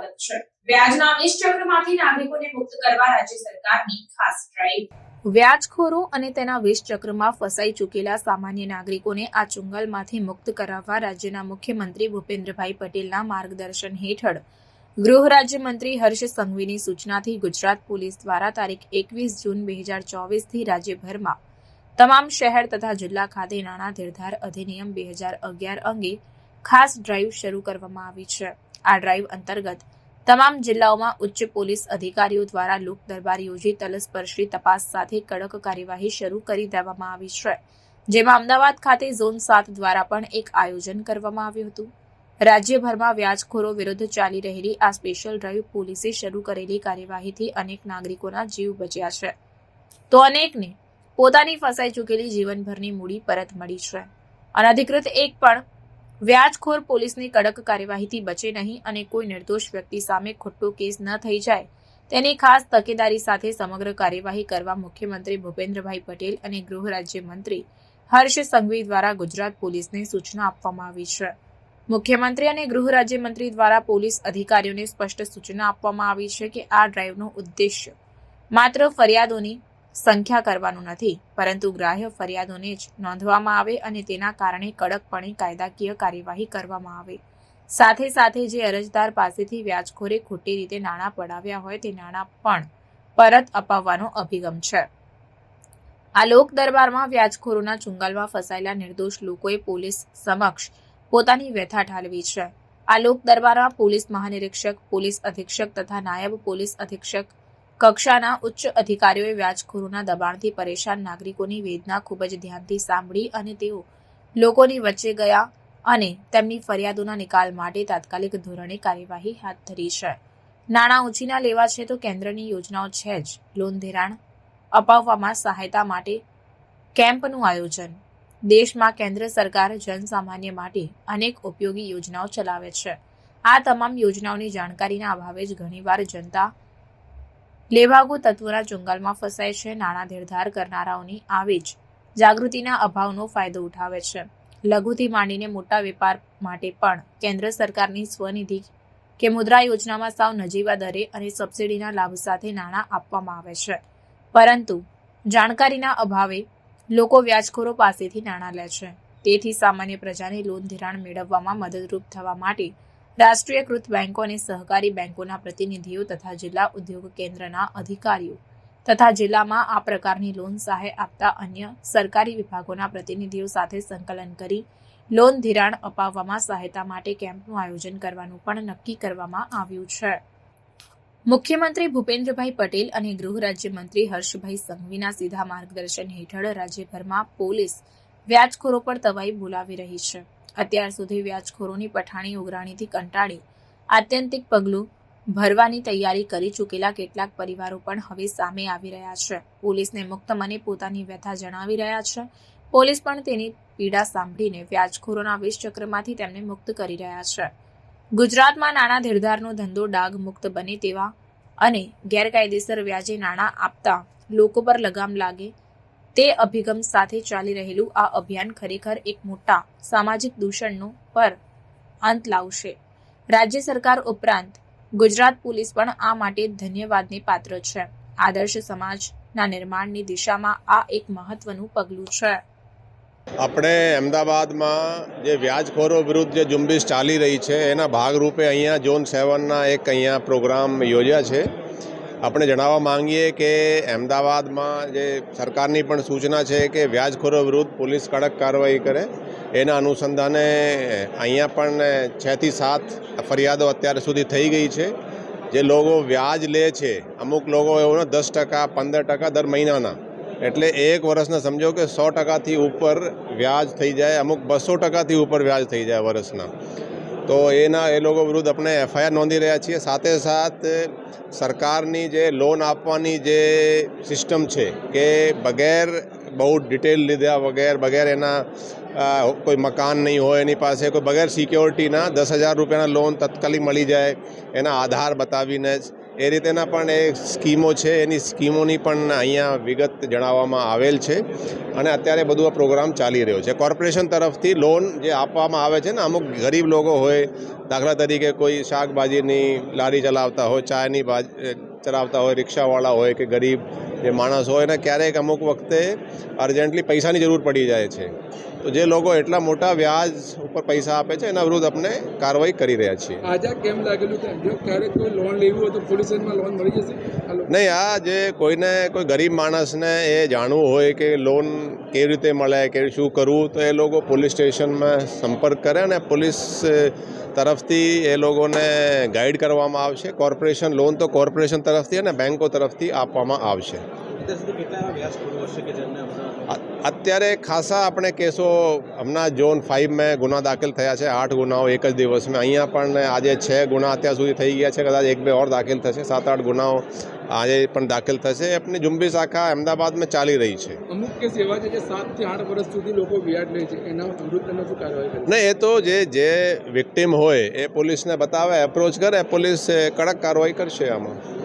સ્વાગત છે. વ્યાજના વીસ નાગરિકોને મુક્ત કરવા રાજ્ય સરકારની ખાસ ડ્રાઈવ વ્યાજખોરો અને તેના ચક્રમાં ફસાઈ ચૂકેલા સામાન્ય નાગરિકોને આ ચુંગલમાંથી મુક્ત કરાવવા રાજ્યના મુખ્યમંત્રી ભૂપેન્દ્રભાઈ પટેલના માર્ગદર્શન હેઠળ ગૃહ રાજ્યમંત્રી હર્ષ સંઘવીની સૂચનાથી ગુજરાત પોલીસ દ્વારા તારીખ એકવીસ જૂન બે હજાર ચોવીસથી રાજ્યભરમાં તમામ શહેર તથા જિલ્લા ખાતે નાણાં ધીરધાર અધિનિયમ બે હજાર અગિયાર અંગે ખાસ ડ્રાઈવ શરૂ કરવામાં આવી છે. આ ડ્રાઈવ અંતર્ગત તમામ જિલ્લાઓમાં ઉચ્ચ પોલીસ અધિકારીઓ દ્વારા લોક દરબાર યોજી તલસ્પર્શી તપાસ સાથે કડક કાર્યવાહી શરૂ કરી દેવામાં આવી છે. જેમાં અમદાવાદ ખાતે ઝોન સાત દ્વારા પણ એક આયોજન કરવામાં આવ્યું હતું. રાજ્યભરમાં વ્યાજખોરો વિરુદ્ધ ચાલી રહેલી આ સ્પેશિયલ ડ્રાઈવ પોલીસે શરૂ કરેલી કાર્યવાહીથી અનેક નાગરિકોના જીવ બચ્યા છે. તો અનેકને પોતાની ફસાઈ ચૂકેલી જીવનભરની મૂડી પરત મળી છે. અનધિકૃત એક પણ વ્યાજખોર પોલીસની કડક કાર્યવાહીથી બચે નહીં અને કોઈ નિર્દોષ વ્યક્તિ સામે ખોટો કેસ ન થઈ જાય. તેની ખાસ તકેદારી સાથે સમગ્ર કાર્યવાહી કરવા મુખ્યમંત્રી ભૂપેન્દ્રભાઈ પટેલ અને ગૃહ રાજ્યમંત્રી હર્ષ સંઘવી દ્વારા ગુજરાત પોલીસને સૂચના આપવામાં આવી છે. મુખ્યમંત્રી અને ગૃહ રાજ્યમંત્રી દ્વારા પોલીસ અધિકારીઓને સ્પષ્ટ સૂચના આપવામાં આવી છે કે આ ડ્રાઈવનો ઉદ્દેશ્ય માત્ર ફરિયાદોની સંખ્યા કરવાનું નથી, પરંતુ ગ્રાહ્ય ફરિયાદોને જ નોંધવામાં આવે અને તેના કારણે કડકપણે કાયદાકીય કાર્યવાહી કરવામાં આવે. સાથે સાથે જે અરજદાર પાસેથી વ્યાજખોરે ખોટી રીતે નાણાં પડાવ્યા હોય તે નાણાં પણ પરત અપાવવાનો અભિગમ છે. આ લોક દરબારમાં વ્યાજખોરોના ચુંગાલમાં ફસાયેલા નિર્દોષ લોકોએ પોલીસ સમક્ષ પોતાની વ્યથા ઠાલવી છે. આ લોક દરબારમાં પોલીસ મહાનિરીક્ષક, પોલીસ અધિક્ષક તથા નાયબ પોલીસ અધિક્ષક કક્ષાના ઉચ્ચ અધિકારીઓએ વ્યાજખોરોના દબાણથી પરેશાન નાગરિકોની વેદના ખૂબ જ ધ્યાનથી સાંભળી અને તેઓ લોકોની વચ્ચે ગયા અને તેમની ફરિયાદોના નિકાલ માટે તાત્કાલિક ધોરણે કાર્યવાહી હાથ ધરી છે. નાણાં ઉછીના લેવા છે તો કેન્દ્રની યોજનાઓ છે જ. લોન ધિરાણ અપાવવામાં સહાયતા માટે કેમ્પનું આયોજન. દેશમાં કેન્દ્ર સરકાર જનસામાન્ય માટે અનેક ઉપયોગી યોજનાઓ ચલાવે છે. આ તમામ યોજનાઓની જાણકારીના અભાવે જ ઘણીવાર જનતા લેભાગુ તત્વોના જંગલમાં ફસાય છે, નાણાં ધીરધાર કરનારાઓની આવી જ જાગૃતિના અભાવનો ફાયદો ઉઠાવે છે. લઘુથી માંડીને મોટા વેપાર માટે પણ કેન્દ્ર સરકારની સ્વનિધિ કે મુદ્રા યોજનામાં સાવ નજીવા દરે અને સબસિડીના લાભ સાથે નાણાં આપવામાં આવે છે. પરંતુ જાણકારીના અભાવે લોકો વ્યાજખોરો પાસેથી નાણાં લે છે. તેથી સામાન્ય પ્રજાને લોન ધિરાણ મેળવવામાં મદદરૂપ થવા માટે રાષ્ટ્રીયકૃત બેન્કો અને સહકારી બેંકોના પ્રતિનિધિઓ તથા જિલ્લા ઉદ્યોગ કેન્દ્રના અધિકારીઓ તથા જિલ્લામાં આ પ્રકારની લોન સહાય આપતા અન્ય સરકારી વિભાગોના પ્રતિનિધિઓ સાથે સંકલન કરી લોન ધિરાણ અપાવવામાં સહાયતા માટે કેમ્પનું આયોજન કરવાનું પણ નક્કી કરવામાં આવ્યું છે. મુખ્યમંત્રી ભૂપેન્દ્રભાઈ પટેલ અને ગૃહ રાજ્યમંત્રી હર્ષભાઈ સંઘવીના સીધા માર્ગદર્શન હેઠળ રાજ્યભરમાં પોલીસ વ્યાજખોરો પર તવાઈ બોલાવી રહી છે. અત્યાર સુધી વ્યાજખોરોની પઠાણી ઉઘરાણીથી કંટાળી, આત્યંતિક પગલું ભરવાની તૈયારી કરી ચૂકેલા કેટલાક પરિવારો પણ હવે સામે આવી રહ્યા છે. પોલીસને મુક્ત મને પોતાની વ્યથા જણાવી રહ્યા છે. પોલીસ પણ તેની પીડા સાંભળીને વ્યાજખોરોના વિષચક્રમાંથી તેમને મુક્ત કરી રહ્યા છે. ગુજરાતમાં નાણાં ધીરધારનો ધંધો ડાઘ મુક્ત બને તેવા અને ગેરકાયદેસર વ્યાજે નાણાં આપતા લોકો પર લગામ લાગે તે અભિગમ સાથે ચાલી રહેલું આ અભિયાન ખરેખર એક મોટા સામાજિક દૂષણનો પર અંત લાવશે. રાજ્ય સરકાર ઉપરાંત ગુજરાત પોલીસ પણ આ માટે ધન્યવાદને પાત્ર છે. આદર્શ સમાજના નિર્માણની દિશામાં આ એક મહત્વનું પગલું છે. આપણે અમદાવાદમાં જે વ્યાજખોરો વિરુદ્ધ જે ઝુંબેશ ચાલી રહી છે, એના ભાગરૂપે અહીંયા ઝોન સેવનના એક અહીંયા પ્રોગ્રામ યોજ્યા છે. આપણે જણાવવા માંગીએ કે અમદાવાદમાં જે સરકારની પણ સૂચના છે કે વ્યાજખોરો વિરુદ્ધ પોલીસ કડક કાર્યવાહી કરે, એના અનુસંધાને અહીંયા પણ છથી સાત ફરિયાદો અત્યાર સુધી થઈ ગઈ છે. જે લોકો વ્યાજ લે છે, અમુક લોકો એવો દસ ટકા, પંદર ટકા દર મહિનાના. એટલે એક વર્ષના સમજો કે સો ટકાથી ઉપર વ્યાજ થઈ જાય, અમુક બસો ટકાથી ઉપર વ્યાજ થઈ જાય વર્ષના. તો એના એ લોકો વિરુદ્ધ આપણે એફઆઈઆર નોંધી રહ્યા છીએ. સાથે સાથ સરકારની જે લોન આપવાની જે સિસ્ટમ છે કે બગેર બહુ ડિટેલ લીધા વગેર, બગેર એના કોઈ મકાન નહીં હોય એની પાસે, કોઈ બગેર સિક્યોરિટીના દસ હજાર રૂપિયાના લોન તત્કાલિક મળી જાય એના આધાર બતાવીને જ એ રીતેના પણ એ સ્કીમો છે, એની સ્કીમોની પણ અહીંયા વિગત જણાવવામાં આવેલ છે અને અત્યારે બધું આ પ્રોગ્રામ ચાલી રહ્યો છે. કોર્પોરેશન તરફથી લોન જે આપવામાં આવે છે ને, અમુક ગરીબ લોકો હોય, દાખલા તરીકે કોઈ શાકભાજીની લારી ચલાવતા હોય બાજ ચલાવતા હોય, રિક્ષાવાળા હોય કે ગરીબ જે માણસ હોય એને ક્યારેક અમુક વખતે અર્જન્ટલી પૈસાની જરૂર પડી જાય છે. તો જે લોકો એટલા મોટા વ્યાજ ઉપર પૈસા આપે છે એના વિરુદ્ધ આપણે કાર્યવાહી કરી રહ્યા છીએ. આજે કેમ લાગેલું કે ક્યારેક કોઈ લોન લેવી હોય તો પોલીસ લોન મળી જશે? નહીં આ જે કોઈને કોઈ ગરીબ માણસને એ જાણવું હોય કે લોન કેવી રીતે મળે કે શું કરવું તો એ લોકો પોલીસ સ્ટેશનમાં સંપર્ક કરે અને પોલીસ તરફથી એ લોકોને ગાઈડ કરવામાં આવશે. કોર્પોરેશન લોન તો કોર્પોરેશન તરફથી અને બેંકો તરફથી આપવામાં આવશે. અત્યાર સુધી કેટલા એવા વ્યાજખોરો હશે કે જેમને અત્યારે ખાસા આપણે કેસો હમણાં ઝોન ફાઇવમાં ગુના દાખલ થયા છે આઠ ગુનાઓ એક જ દિવસમાં. અહીંયા પણ આજે છ ગુના અત્યાર સુધી થઈ ગયા છે કદાચ એક બે ઓર દાખલ થશે સાત આઠ ગુનાઓ આજે પણ દાખલ થશે. એમની ઝુંબેશ આખા અમદાવાદમાં ચાલી રહી છે. અમુક કેસ એવા છે કે સાતથી આઠ વર્ષ સુધી લોકો વ્યાજ લે છે. એના વિરુદ્ધ તમે શું કાર્યવાહી નહીં એ તો જે જે વિક્ટિમ હોય એ પોલીસને બતાવે એપ્રોચ કરે પોલીસ કડક કાર્યવાહી કરશે આમાં.